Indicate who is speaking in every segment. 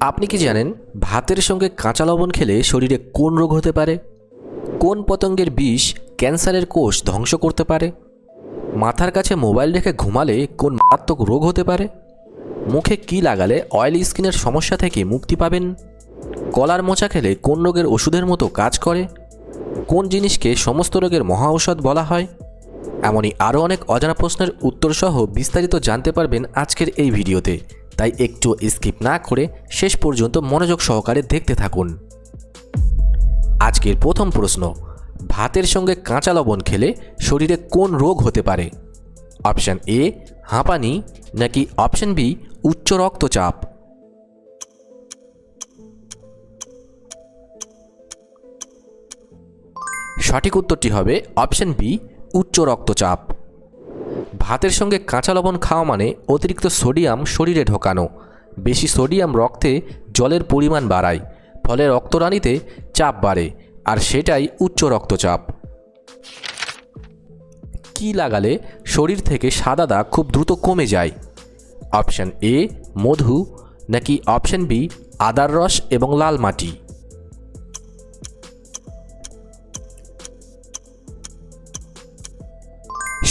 Speaker 1: আপনি কি জানেন ভাতের সঙ্গে কাঁচা লবণ খেলে শরীরে কোন রোগ হতে পারে? কোন পতঙ্গের বিষ ক্যান্সারের কোষ ধ্বংস করতে পারে? মাথার কাছে মোবাইল রেখে ঘুমালে কোন মারাত্মক রোগ হতে পারে? মুখে কি লাগালে অয়েলি স্কিনের সমস্যা থেকে মুক্তি পাবেন? কলার মোচা খেলে কোন রোগের ওষুধের মতো কাজ করে? কোন জিনিসকে সমস্ত রোগের মহা ঔষধ বলা হয়? এমনই আরও অনেক অজানা প্রশ্নের উত্তরসহ বিস্তারিত জানতে পারবেন আজকের এই ভিডিওতে। তাই একটু স্কিপ না করে শেষ পর্যন্ত মনোযোগ সহকারে দেখতে থাকুন। আজকের প্রথম প্রশ্ন, ভাতের সঙ্গে কাঁচা লবণ খেলে শরীরে কোন রোগ হতে পারে? অপশান এ হাঁপানি, নাকি অপশান বি উচ্চ রক্তচাপ? সঠিক উত্তরটি হবে অপশন বি উচ্চ রক্তচাপ। ভাতের সঙ্গে কাঁচা লবণ খাওয়া মানে অতিরিক্ত সোডিয়াম শরীরে ঢোকানো। বেশি সোডিয়াম রক্তে জলের পরিমাণ বাড়ায়, ফলে রক্তরানিতে চাপ বাড়ে, আর সেটাই উচ্চ রক্তচাপ। কি লাগালে শরীর থেকে সাদা দাগ খুব দ্রুত কমে যায়? অপশান এ, মধু, নাকি অপশান বি, আদার রস এবং লাল মাটি।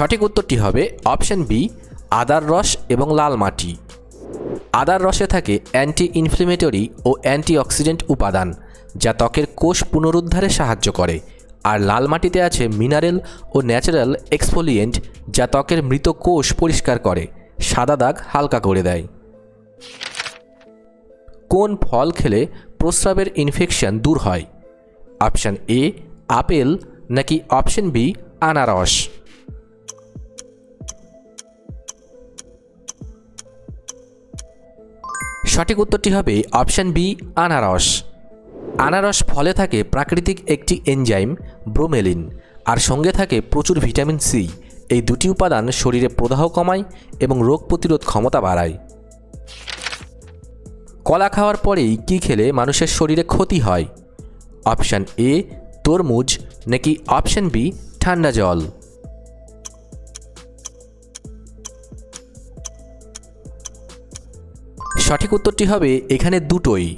Speaker 1: সঠিক উত্তরটি হবে অপশন বি, আদার রস এবং লাল মাটি। আদার রসে থাকে অ্যান্টি ইনফ্লেমেটরি ও অ্যান্টিঅক্সিডেন্ট উপাদান, যা ত্বকের কোষ পুনরুদ্ধারে সাহায্য করে। আর লাল মাটিতে আছে মিনারেল ও ন্যাচারাল এক্সফোলিয়েন্ট যা ত্বকের মৃত কোষ পরিষ্কার করে, সাদা দাগ হালকা করে দেয়। কোন ফল খেলে প্রস্রাবের ইনফেকশন দূর হয়? অপশান এ, আপেল, নাকি অপশন বি, আনারস? সঠিক উত্তরটি হবে অপশান বি, আনারস। আনারস ফলে থাকে প্রাকৃতিক একটি এনজাইম, ব্রোমেলিন। আর সঙ্গে থাকে প্রচুর ভিটামিন সি। এই দুটি উপাদান শরীরে প্রদাহ কমায় এবং রোগ প্রতিরোধ ক্ষমতা বাড়ায়। কলা খাওয়ার পরেই কি খেলে মানুষের শরীরে ক্ষতি হয়? অপশান এ, তরমুজ। নাকি অপশান বি, ঠান্ডা জল। সঠিক উত্তরটি হবে এখানে দুটোই।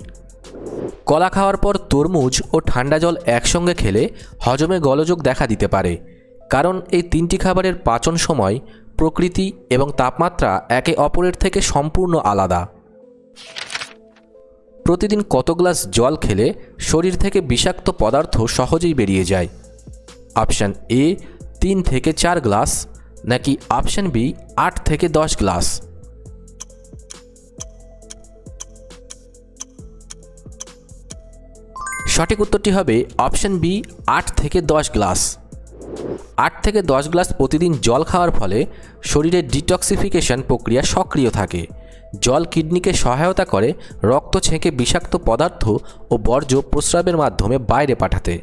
Speaker 1: কলা খাওয়ার পর তরমুজ ও ঠান্ডা জল একসঙ্গে খেলে হজমে গলযোগ দেখা দিতে পারে, কারণ এই তিনটি খাবারের পাচন সময় প্রকৃতি এবং তাপমাত্রা একে অপরের থেকে সম্পূর্ণ আলাদা। প্রতিদিন কত গ্লাস জল খেলে শরীর থেকে বিষাক্ত পদার্থ সহজেই বেরিয়ে যায়? অপশান এ, তিন থেকে চার গ্লাস, নাকি অপশান বি, আট থেকে দশ গ্লাস? সঠিক উত্তরটি হবে অপশন বি, আট থেকে দশ গ্লাস। আট থেকে দশ গ্লাস প্রতিদিন জল খাওয়ার ফলে শরীরের ডিটক্সিফিকেশন প্রক্রিয়া সক্রিয় থাকে। জল কিডনিকে সহায়তা করে রক্ত ছেঁকে বিষাক্ত পদার্থ ও বর্জ্য প্রস্রাবের মাধ্যমে বাইরে পাঠাতে।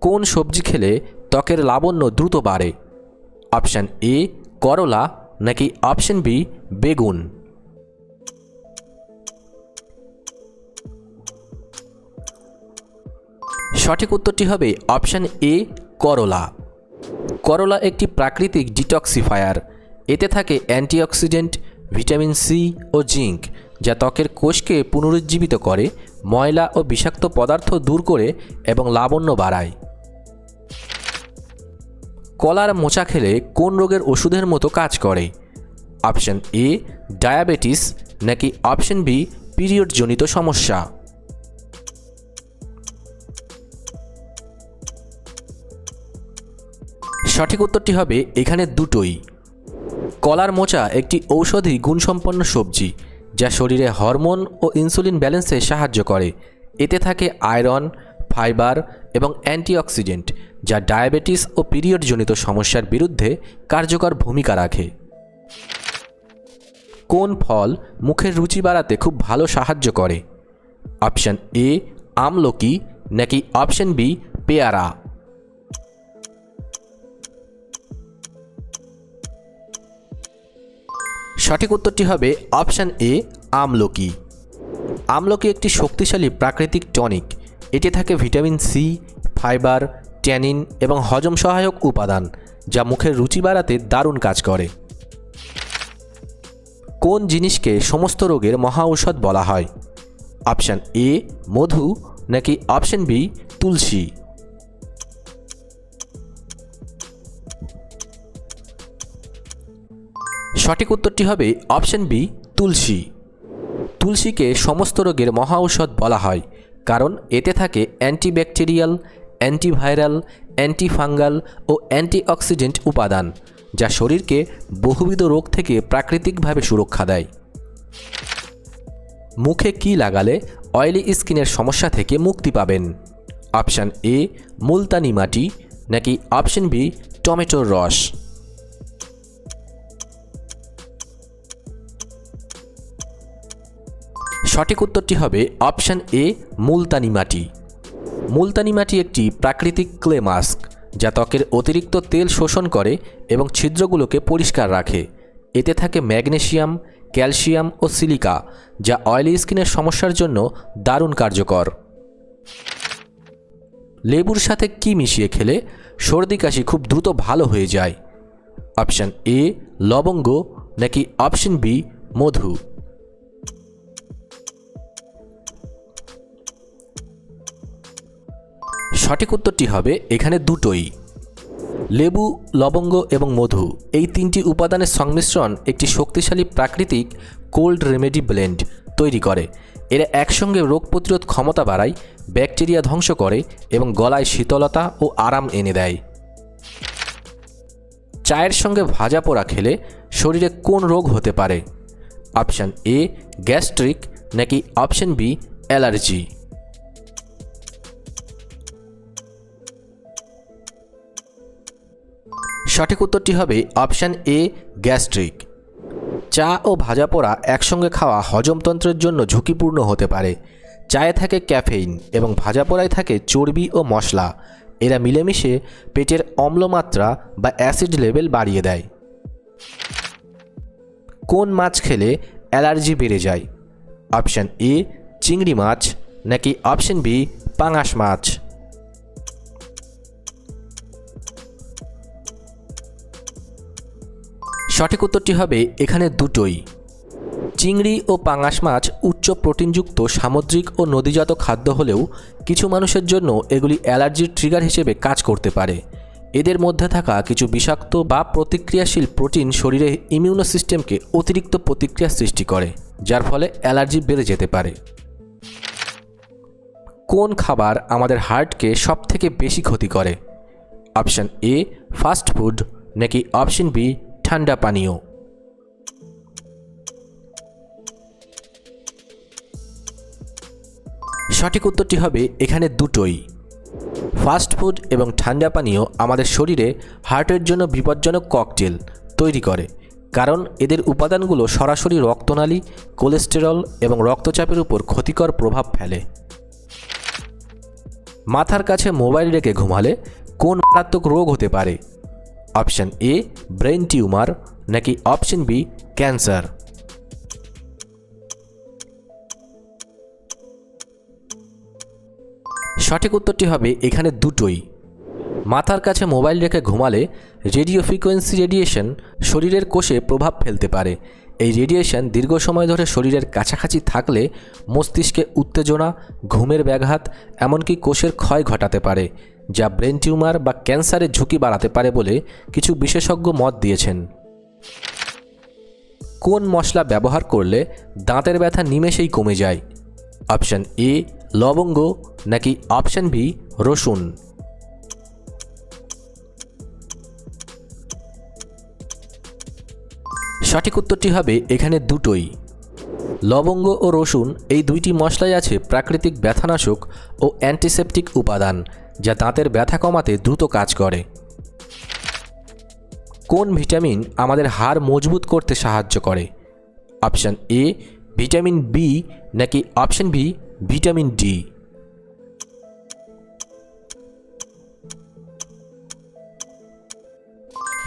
Speaker 1: কোন সবজি খেলে ত্বকের লাবণ্য দ্রুত বাড়ে? অপশান এ, করলা, নাকি অপশন বি, বেগুন? সঠিক উত্তরটি হবে অপশান এ, করলা। করলা একটি প্রাকৃতিক ডিটক্সিফায়ার। এতে থাকে অ্যান্টিঅক্সিডেন্ট, ভিটামিন সি ও জিঙ্ক, যা ত্বকের কোষকে পুনরুজ্জীবিত করে, ময়লা ও বিষাক্ত পদার্থ দূর করে এবং লাবণ্য বাড়ায়। কলার মোচা খেলে কোন রোগের ওষুধের মতো কাজ করে? অপশন এ, ডায়াবেটিস, নাকি অপশন বি, পিরিয়ডজনিত সমস্যা? সঠিক উত্তরটি হবে এখানে দুটোই। কলার মোচা একটি ঔষধি গুণসম্পন্ন সবজি, যা শরীরে হরমোন ও ইনসুলিন ব্যালেন্সে সাহায্য করে। এতে থাকে আয়রন, ফাইবার এবং অ্যান্টিঅক্সিডেন্ট, যা ডায়াবেটিস ও পিরিয়ডজনিত সমস্যার বিরুদ্ধে কার্যকর ভূমিকা রাখে। কোন ফল মুখের রুচি বাড়াতে খুব ভালো সাহায্য করে? অপশান এ, আমলকি, নাকি অপশান বি, পেয়ারা। সঠিক উত্তরটি হবে অপশান এ, আমলকি। আমলকি একটি শক্তিশালী প্রাকৃতিক টনিক। এটি থাকে ভিটামিন সি, ফাইবার, ট্যানিন এবং হজম সহায়ক উপাদান, যা মুখের রুচি বাড়াতে দারুণ কাজ করে। কোন জিনিসকে সমস্ত রোগের মহা ঔষধ বলা হয়? অপশান এ, মধু, নাকি অপশান বি, তুলসী? সঠিক উত্তরটি হবে অপশান বি, তুলসী। তুলসীকে সমস্ত রোগের মহা ঔষধ বলা হয়, কারণ এতে থাকে অ্যান্টিব্যাকটেরিয়াল, অ্যান্টিভাইরাল, অ্যান্টিফাঙ্গাল ও অ্যান্টিঅক্সিডেন্ট উপাদান, যা শরীরকে বহুবিধ রোগ থেকে প্রাকৃতিকভাবে সুরক্ষা দেয়। মুখে কি লাগালে অয়েলি স্কিনের সমস্যা থেকে মুক্তি পাবেন? অপশান এ, মুলতানি মাটি, নাকি অপশান বি, টমেটোর রস? সঠিক উত্তরটি হবে অপশান এ, মুলতানি মাটি। মুলতানি মাটি একটি প্রাকৃতিক ক্লে মাস্ক, যা ত্বকের অতিরিক্ত তেল শোষণ করে এবং ছিদ্রগুলোকে পরিষ্কার রাখে। এতে থাকে ম্যাগনেশিয়াম, ক্যালসিয়াম ও সিলিকা, যা অয়েলি স্কিনের সমস্যার জন্য দারুণ কার্যকর। লেবুর সাথে কি মিশিয়ে খেলে সর্দি কাশি খুব দ্রুত ভালো হয়ে যায়? অপশান এ, লবঙ্গ, নাকি অপশান বি, মধু। সঠিক উত্তরটি হবে এখানে দুটোই। লেবু, লবঙ্গ এবং মধু। এই তিনটি উপাদানের সংমিশ্রণ একটি শক্তিশালী প্রাকৃতিক কোল্ড রেমেডি ব্লেন্ড তৈরি করে। এরা একসঙ্গে রোগ প্রতিরোধ ক্ষমতা বাড়ায়, ব্যাকটেরিয়া ধ্বংস করে এবং গলায় শীতলতা ও আরাম এনে দেয়। চায়ের সঙ্গে ভাজা পোড়া খেলে শরীরে কোন রোগ হতে পারে? অপশান এ, গ্যাস্ট্রিক নাকি অপশান বি, অ্যালার্জি। সঠিক উত্তরটি হবে অপশান এ, গ্যাস্ট্রিক। চা ও ভাজা পোড়া একসঙ্গে খাওয়া হজমতন্ত্রের জন্য ঝুঁকিপূর্ণ হতে পারে। চায়ে থাকে ক্যাফেইন এবং ভাজা পোড়ায় থাকে চর্বি ও মশলা। এরা মিলেমিশে পেটের অম্লমাত্রা বা অ্যাসিড লেভেল বাড়িয়ে দেয়। কোন মাছ খেলে অ্যালার্জি বেড়ে যায়? অপশান এ, চিংড়ি মাছ নাকি অপশান বি, পাঙাশ মাছ? সঠিক উত্তরটি হবে এখানে দুটোই। চিংড়ি ও পাঙাশ মাছ উচ্চ প্রোটিনযুক্ত, সামুদ্রিক ও নদীজাত খাদ্য হলেও কিছু মানুষের জন্য এগুলি অ্যালার্জির ট্রিগার হিসেবে কাজ করতে পারে। এদের মধ্যে থাকা কিছু বিষাক্ত বা প্রতিক্রিয়াশীল প্রোটিন শরীরে ইমিউনো সিস্টেমকে অতিরিক্ত প্রতিক্রিয়া সৃষ্টি করে, যার ফলে অ্যালার্জি বেড়ে যেতে পারে। কোন খাবার আমাদের হার্টকে সবথেকে বেশি ক্ষতি করে? অপশান এ, ফাস্ট ফুড, নাকি অপশন বি ঠান্ডা পানীয়। সঠিক উত্তরটি হবে এখানে দুটোই। ফাস্ট ফুড এবং ঠান্ডা পানীয় আমাদের শরীরে হার্টের জন্য বিপজ্জনক ককটেল তৈরি করে, কারণ এদের উপাদানগুলো সরাসরি রক্তনালী, কোলেস্টেরল এবং রক্তচাপের উপর ক্ষতিকর প্রভাব ফেলে। মাথার কাছে মোবাইল রেখে ঘুমালে কোন মারাত্মক রোগ হতে পারে? অপশন এ ব্রেন টিউমার নাকি অপশন বি ক্যান্সার সঠিক উত্তরটি হবে এখানে দুটোই। মাথার কাছে মোবাইল রেখে ঘুমালে রেডিও ফ্রিকোয়েন্সি রেডিয়েশন শরীরের কোষে প্রভাব ফেলতে পারে। এই রেডিয়েশন দীর্ঘ সময় ধরে শরীরের কাছাকাছি থাকলে মস্তিষ্কে উত্তেজনা, ঘুমের ব্যাঘাত, এমনকি কোষের ক্ষয় ঘটাতে পারে, যা ব্রেন টিউমার বা ক্যান্সারের ঝুঁকি বাড়াতে পারে বলে কিছু বিশেষজ্ঞ মত দিয়েছেন। কোন মশলা ব্যবহার করলে দাঁতের ব্যথা নিমেষেই কমে যায়? অপশান এ লবঙ্গ, নাকি অপশান বি রসুন? সঠিক উত্তরটি হবে এখানে দুটোই। লবঙ্গ ও রসুন এই দুইটি মশলায় আছে প্রাকৃতিক ব্যথানাশক ও অ্যান্টিসেপটিক উপাদান, যা দাঁতের ব্যথা কমাতে দ্রুত কাজ করে। কোন ভিটামিন আমাদের হাড় মজবুত করতে সাহায্য করে? অপশান এ, ভিটামিন বি নাকি অপশান বি, ভিটামিন ডি।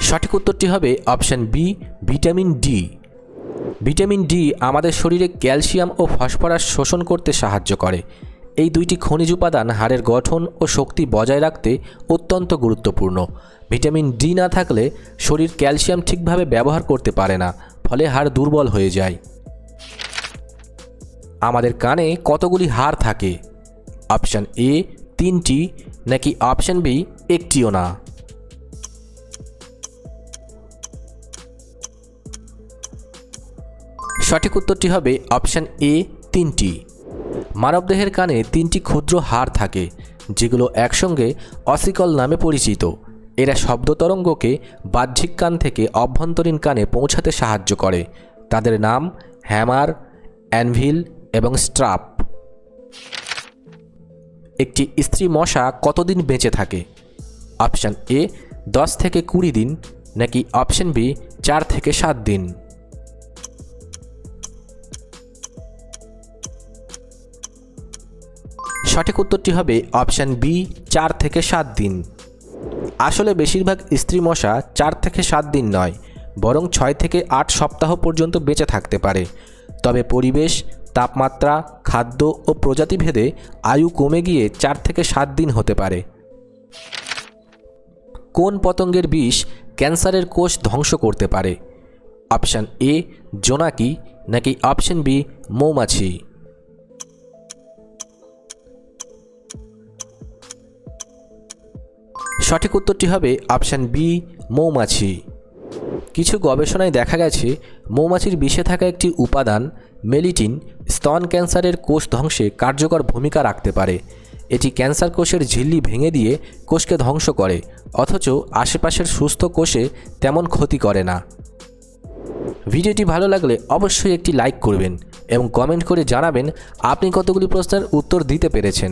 Speaker 1: সঠিক উত্তরটি হবে option B, vitamin D. Vitamin D আমাদের শরীরে ক্যালসিয়াম ও ফসফরাস শোষণ করতে সাহায্য করে। এই দুইটি খনিজ উপাদান হাড়ের গঠন ও শক্তি বজায় রাখতে অত্যন্ত গুরুত্বপূর্ণ। ভিটামিন ডি না থাকলে শরীর ক্যালসিয়াম ঠিকভাবে ব্যবহার করতে পারে না, ফলে হাড় দুর্বল হয়ে যায়। আমাদের কানে কতগুলি হাড় থাকে? অপশান এ তিনটি, নাকি অপশান বি, একটিও না? সঠিক উত্তরটি হবে অপশান এ, তিনটি। মানবদেহের কানে তিনটি ক্ষুদ্র হাড় থাকে, যেগুলো একসঙ্গে অসিকল নামে পরিচিত। এরা শব্দ তরঙ্গকে বাহ্যিক কান থেকে অভ্যন্তরীণ কানে পৌঁছাতে সাহায্য করে। তাদের নাম হ্যামার, অ্যানভিল এবং স্ট্রাপ। একটি স্ত্রী মশা কতদিন বেঁচে থাকে? অপশান এ, দশ থেকে কুড়ি দিন, নাকি অপশান বি, চার থেকে সাত দিন? সঠিক উত্তরটি হবে অপশান বি, চার থেকে সাত দিন। আসলে বেশিরভাগ স্ত্রী মশা চার থেকে সাত দিন নয়, বরং ছয় থেকে আট সপ্তাহ পর্যন্ত বেঁচে থাকতে পারে। তবে পরিবেশ, তাপমাত্রা, খাদ্য ও প্রজাতিভেদে আয়ু কমে গিয়ে চার থেকে সাত দিন হতে পারে। কোন পতঙ্গের বিষ ক্যান্সারের কোষ ধ্বংস করতে পারে? অপশান এ, জোনাকি, নাকি অপশান বি, মৌমাছি? সঠিক উত্তরটি হবে অপশান বি, মৌমাছি। কিছু গবেষণায় দেখা গেছে, মৌমাছির বিষে থাকা একটি উপাদান মেলিটিন স্তন ক্যান্সারের কোষ ধ্বংসে কার্যকর ভূমিকা রাখতে পারে। এটি ক্যান্সার কোষের ঝিল্লি ভেঙে দিয়ে কোষকে ধ্বংস করে, অথচ আশেপাশের সুস্থ কোষে তেমন ক্ষতি করে না। ভিডিওটি ভালো লাগলে অবশ্যই একটি লাইক করবেন এবং কমেন্ট করে জানাবেন আপনি কতগুলি প্রশ্নের উত্তর দিতে পেরেছেন।